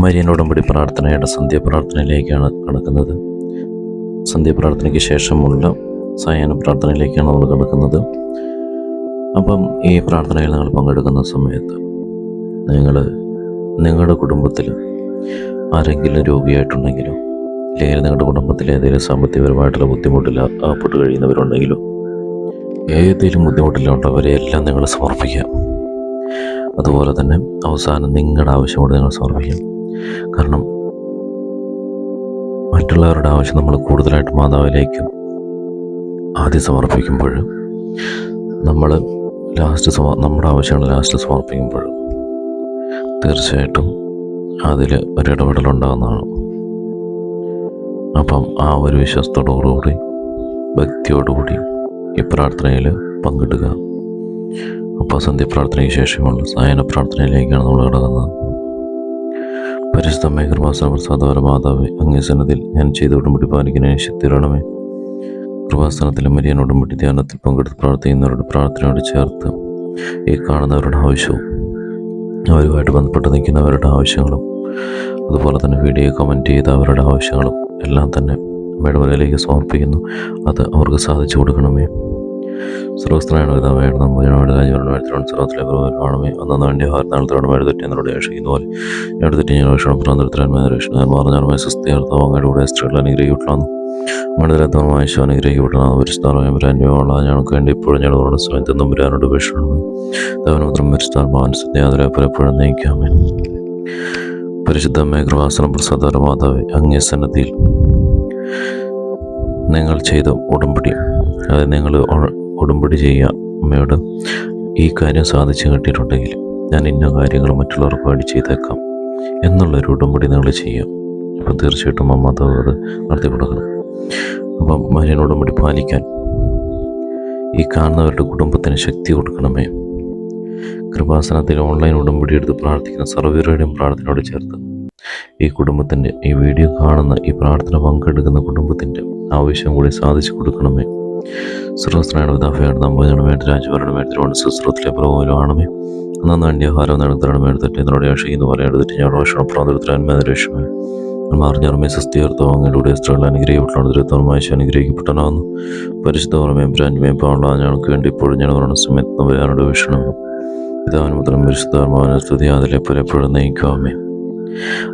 Marian ഉടമ്പടി പ്രാർത്ഥനയുടെ സന്ധ്യാപ്രാർത്ഥനയിലേക്കാണ് കടക്കുന്നത്. സന്ധ്യാപ്രാർത്ഥനയ്ക്ക് ശേഷമുള്ള സായാഹ്ന പ്രാർത്ഥനയിലേക്കാണ് നമ്മൾ കടക്കുന്നത്. അപ്പം ഈ പ്രാർത്ഥനയിൽ നിങ്ങൾ പങ്കെടുക്കുന്ന സമയത്ത് നിങ്ങൾ നിങ്ങളുടെ കുടുംബത്തിൽ ആരെങ്കിലും രോഗിയായിട്ടുണ്ടെങ്കിലോ അല്ലെങ്കിൽ നിങ്ങളുടെ കുടുംബത്തിൽ ഏതെങ്കിലും സാമ്പത്തികപരമായിട്ടുള്ള ബുദ്ധിമുട്ടിൽ അകപ്പെട്ട് കഴിയുന്നവരുണ്ടെങ്കിലോ ഏതെങ്കിലും ബുദ്ധിമുട്ടിലുണ്ടവരെ എല്ലാം നിങ്ങൾ സമർപ്പിക്കുക അതുപോലെ തന്നെ അവസാനം നിങ്ങളുടെ ആവശ്യം കൂടി നിങ്ങൾ സമർപ്പിക്കാം. കാരണം മറ്റുള്ളവരുടെ ആവശ്യം നമ്മൾ കൂടുതലായിട്ട് മാതാവിലേക്കും ആദ്യം സമർപ്പിക്കുമ്പോൾ നമ്മൾ ലാസ്റ്റ് സമ നമ്മുടെ ആവശ്യങ്ങൾ ലാസ്റ്റ് സമർപ്പിക്കുമ്പോൾ തീർച്ചയായിട്ടും അതിൽ ഒരു ഇടപെടലുണ്ടാകുന്നതാണ് അപ്പം ആ ഒരു വിശ്വാസത്തോടുകൂടി ഭക്തിയോടുകൂടി ഈ പ്രാർത്ഥനയിൽ പങ്കിടുക. അപ്പം സന്ധ്യ പ്രാർത്ഥനയ്ക്ക് ശേഷമുള്ള സായന പ്രാർത്ഥനയിലേക്കാണ് നമ്മൾ കടക്കുന്നത്. പരിശുദ്ധമേ കൃപാസന പ്രസാദവര മാതാവേ അങ്ങേ സന്നദ്ധിയിൽ ഞാൻ ചെയ്ത ഉടമ്പടി പാലിക്കുന്നതിന് ശക്തി തരണമേ കൃപാസനത്തിലെ മരിയൻ ഉടമ്പടി ധ്യാനത്തിൽ പങ്കെടുത്ത് പ്രാർത്ഥിക്കുന്നവരുടെ പ്രാർത്ഥനയോട് ചേർത്ത് ഈ കാണുന്നവരുടെ ആവശ്യവും അവരുമായിട്ട് ബന്ധപ്പെട്ട് നിൽക്കുന്നവരുടെ ആവശ്യങ്ങളും അതുപോലെ തന്നെ വീഡിയോ കമന്റ് ചെയ്ത അവരുടെ ആവശ്യങ്ങളും എല്ലാം തന്നെ അമ്മയുടെ സമർപ്പിക്കുന്നു. അത് അവർക്ക് സാധിച്ചു കൊടുക്കണമേ. സർവസ്ത്രനാണ് നമ്മുടെ രാജ്യങ്ങളുടെ മേടത്തിലാണ് സർവത്തിലെ പ്രധാനമേ അന്നു വേണ്ടി ഹാർത്താളത്തോടെ മേട് തെറ്റി എന്നോട് രക്ഷിക്കുന്ന പോലെ ഞാൻ തെറ്റി ഞാൻ രക്ഷണം പ്രാന്തരത്തിലാൻ രക്ഷണം മാറുന്ന സുസ്ഥിയാർത്ഥം അങ്ങയുടെ കൂടെ സ്ത്രീകൾ അനുഗ്രഹിക്കപ്പെട്ടാന്ന് മണിതരത്വമായ ശോ അനുഗ്രഹിക്കപ്പെട്ടാണ് അന്യമുള്ള ഞങ്ങൾക്ക് വേണ്ടി ഇപ്പോഴും ഓർണ സമയത്ത് നമ്പുരാനോട് ഭക്ഷണമേ തവനോത്രം പരിസ്ഥാൻ മാനസത്യാതിരെ പലപ്പോഴും നയിക്കാമേ പരിശുദ്ധമായ കൃപാസനം പ്രസാദര മാതാവേ അങ്ങേ സന്നദ്ധിയിൽ നിങ്ങൾ ചെയ്ത ഉടമ്പടി അതായത് നിങ്ങൾ ഉടമ്പടി ചെയ്യുക. അമ്മയോട് ഈ കാര്യം സാധിച്ചു കിട്ടിയിട്ടുണ്ടെങ്കിൽ ഞാൻ ഇന്ന കാര്യങ്ങൾ മറ്റുള്ളവർക്ക് വേണ്ടി ചെയ്തേക്കാം. എന്നുള്ളൊരു ഉടമ്പടി നിങ്ങൾ ചെയ്യുക. അപ്പം തീർച്ചയായിട്ടും അമ്മ അത് നടത്തി കൊടുക്കണം. അപ്പം മരിയൻ ഉടമ്പടി പാലിക്കാൻ ഈ കാണുന്നവരുടെ കുടുംബത്തിന് ശക്തി കൊടുക്കണമേ. കൃപാസനത്തിൽ ഓൺലൈൻ ഉടമ്പടി എടുത്ത് പ്രാർത്ഥിക്കുന്ന സർവീറുടെയും പ്രാർത്ഥനയോട് ചേർത്ത് ഈ കുടുംബത്തിന്റെ ഈ വീഡിയോ കാണുന്ന ഈ പ്രാർത്ഥന പങ്കെടുക്കുന്ന കുടുംബത്തിന്റെ ആവശ്യം കൂടി സാധിച്ചു കൊടുക്കണമേ. സർവസ്ത്രയുടെ വിധാഫയുടെ നമ്പൂതിരുടെ മേട്ട് രാജഭരണ മേട്ടിലോട് സുസ്രത്തിലെ പ്രഭുവിലും ആണമേ അന്നു വേണ്ടി ആഹാരം നടത്തണം മേടത്തിട്ട് എന്നോട് യാഷിക്കുന്ന പോലെ എടുത്തിട്ട് ഞാൻ ഭക്ഷണം പ്രാന്തരത്തിലാൻമേദരക്ഷമേ മാറിഞ്ഞാർമേ സസ്തീർത്തോ അങ്ങയുടെ സ്ത്രീകൾ അനുഗ്രഹിക്കപ്പെട്ടാണ് ദുരിതമായ അനുഗ്രഹിക്കപ്പെട്ടനാവുന്നു പരിശുദ്ധ ഓർമ്മയും ബ്രാൻഡ്മയും പാവുള്ള ഞങ്ങൾക്ക് വേണ്ടി ഇപ്പോഴും ഞാൻ പറഞ്ഞ സമയത്ത് വരാനോട് പിതാവിന് പിതാവിനുപുത്രം പരിശുദ്ധാത്മാവിനെ സ്തുതി അതിലെ പലപ്പോഴും നയിക്കാമേ.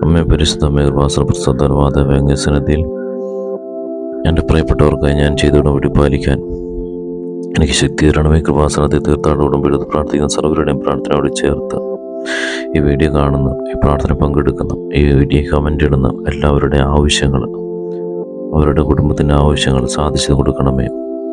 അമ്മേ പരിശുദ്ധ മേർവാസന പ്രസാദർവാദ വ്യംഗ്യസനത്തിൽ എന്റെ പ്രിയപ്പെട്ടവർക്കായി ഞാൻ ചെയ്തോടുകൂടി പാലിക്കാൻ എനിക്ക് ശക്തി തരണമേ കൃപാസനത്തെ തീർത്ഥാടോടും എഴുതി പ്രാർത്ഥിക്കുന്ന സർവരുടെയും പ്രാർത്ഥനയോട് ചേർത്ത് ഈ വീഡിയോ കാണുന്ന ഈ പ്രാർത്ഥന പങ്കെടുക്കുന്ന ഈ വീഡിയോ കമന്റ് ഇടുന്ന. എല്ലാവരുടെയും ആവശ്യങ്ങൾ അവരുടെ കുടുംബത്തിന്റെ ആവശ്യങ്ങൾ സാധിച്ചു കൊടുക്കണമേ.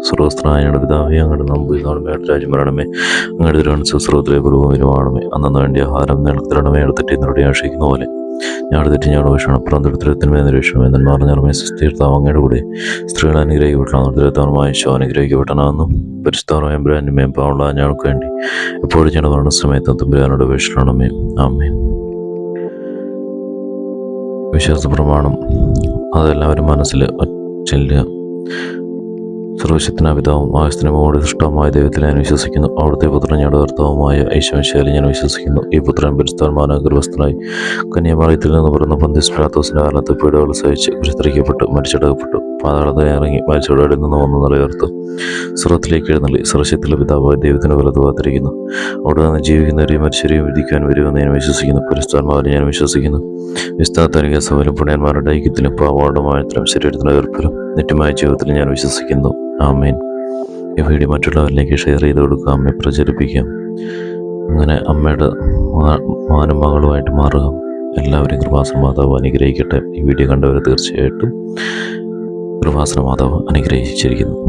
സർവസ്ത്രായയുടെ പിതാവേ അങ്ങോട്ട് നമ്പി കാണുമേ രാജ്യം വരണമേ അങ്ങോട്ട് തിരുവനന്തപുരം സുസ്രവത്തിലെ പൂർവമിനുമാണമേ അന്നു വേണ്ടി ആഹാരം നിനക്ക് തരണമേ എടുത്തിട്ട് എന്നോട് ആശ്രയിക്കുന്ന പോലെ. ഞാൻ തെറ്റി ഞാൻ വീക്ഷണം പ്രാന്തരത്തിനെ നിരീക്ഷണം എന്നാൽ മാറിഞ്ഞാർമേ സുസ്ഥീർത്താവ് അങ്ങയുടെ കൂടെ സ്ത്രീകൾ അനുഗ്രഹിക്കപ്പെട്ടാണ് ദുരിതമായ ശോ അനുഗ്രഹിക്കപ്പെട്ടാണെന്നും പരിശുദ്ധമായ ബ്രാൻഡിമേയും പാവുള്ള ഞങ്ങൾക്ക് വേണ്ടി എപ്പോഴും ഞാൻ പറഞ്ഞ സമയത്ത് ബ്രാനോട് വേഷണമേ ആമേ വിശ്വാസ പ്രമാണം അതെല്ലാവരും മനസ്സിൽ ചെല്ലുക സർവശക്തനായ പിതാവും ആയസ്തിനുമോട് സൃഷ്ടവുമായ ദൈവത്തിൽ ഞാൻ വിശ്വസിക്കുന്നു. അവിടുത്തെ പുത്രൻ ഞങ്ങളുടെ ഭർത്താവുമായ ഐശ്വശാലി ഞാൻ വിശ്വസിക്കുന്നു. ഈ പുത്രൻ പരിസ്ഥാനമാന ഗർഭസ്ഥനായി കന്യാമാളയത്തിൽ നിന്ന് പിറന്ന പന്തിസ് പ്രാത്തോസിന്റെ കാലത്ത് പീഡകൾ സഹിച്ച് കുരിസ്ത്രിക്കപ്പെട്ടു മരിച്ചടക്കപ്പെട്ടു. പാതാളത്തെ ഇറങ്ങി വാഴ്ചയോടെ നിന്ന് വന്ന് നിലയുർത്തു സ്വർത്തിലേക്ക് എഴുന്നള്ളി. സർശ്യത്തിലെ പിതാവ് ദൈവത്തിന് വലത് കാത്തിരിക്കുന്നു അവിടെ നിന്ന് ജീവിക്കുന്നവരെയും മനുഷ്യരെയും വിധിക്കാൻ വരുമെന്ന് ഞാൻ വിശ്വസിക്കുന്നു. പരിസ്ഥാന്മാരെ ഞാൻ വിശ്വസിക്കുന്നു. വിസ്താത്തനിക സഭയിലും പുണ്യന്മാരുടെ ഐക്യത്തിലും പാവാടുമായത്തിലും ശരീരത്തിലെ ഉയർപ്പിലും നിത്യമായ ജീവിതത്തിൽ ഞാൻ വിശ്വസിക്കുന്നു. ആമേൻ. ഈ വീഡിയോ മറ്റുള്ളവരിലേക്ക് ഷെയർ ചെയ്ത് കൊടുക്കുക. അമ്മയെ പ്രചരിപ്പിക്കാം. അങ്ങനെ അമ്മയുടെ മാനും മകളുമായിട്ട് മാറുക. എല്ലാവരും കൃപാസം മാതാവ് അനുഗ്രഹിക്കട്ടെ. ഈ വീഡിയോ കണ്ടവർ തീർച്ചയായിട്ടും കൃപാസന മാതാവ് അനുഗ്രഹിച്ചിരിക്കുന്നു.